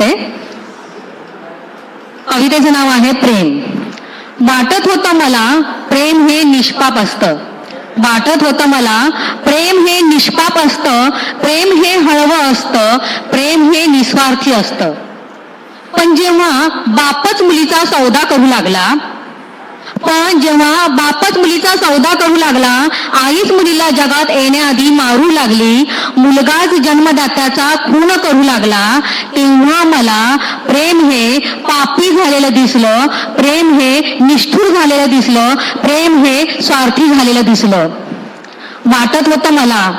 होते? कवितेचं नाव आहे प्रेम. वाटत होतं मला प्रेम हे निष्पाप असतं. वाटत होतं मला प्रेम हे निष्पाप असतं. प्रेम हे हळवं असतं. प्रेम हे निस्वार्थी असतं. पण जेव्हा बापच मुलीचा सौदा करू लागला पण जेव्हा बाप मुलीचा सौदा करू लागला. आईच मुलीला जगात येण्याआधी मारू लागली. मुलगाच जन्मदात्याचा खून करू लागला. तेव्हा मला प्रेम हे पापी झालेलं दिसलं. प्रेम हे निष्ठुर झालेलं दिसलं. प्रेम हे स्वार्थी झालेलं दिसलं. वाटत होतं मला.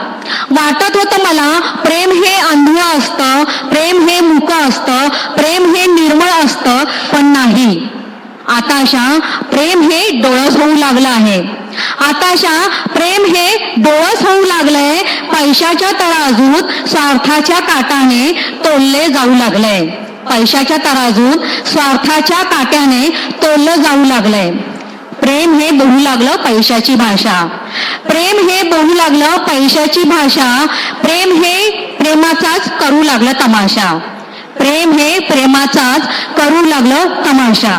वाटत होतं मला प्रेम हे अंधळ असतं. प्रेम हे मुक असतं. प्रेम हे निर्मळ असतं. आताशा प्रेम हे डोळस होऊ लागलं आहे. आताशा प्रेम हे डोळस होऊ लागलंय. पैशाच्या तराजूत स्वार्थाच्या काटाने तोलले जाऊ लागलंय. पैशाच्या तराजूत स्वार्थाच्या काट्याने तोललं जाऊ लागलंय. प्रेम हे बोलू लागलं पैशाची भाषा. प्रेम हे बोलू लागलं पैशाची भाषा. प्रेम हे प्रेमाचाच करू लागलं तमाशा. प्रेम हे प्रेमाचाच करू लागलं तमाशा.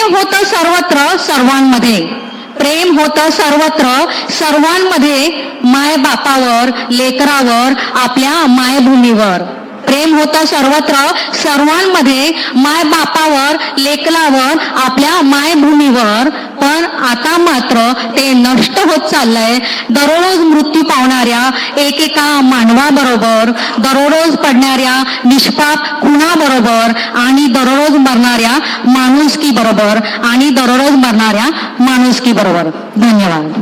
प्रेम होतं सर्वत्र सर्वांमध्ये. प्रेम होतं सर्वत्र सर्वांमध्ये माय बापावर लेकरावर आपल्या मायभूमीवर. प्रेम होतं सर्वत्र सर्वांमध्ये माय बापावर लेकरावर आपल्या मायभूमीवर. आता मात्र ते नष्ट होत चाललंय. दररोज मृत्यू पावणाऱ्या एकेका मानवाबरोबर दररोज पडणाऱ्या निष्पाप खुणाबरोबर आणि दररोज मरणाऱ्या माणुसकी बरोबर आणि दररोज मरणाऱ्या माणुसकी बरोबर धन्यवाद.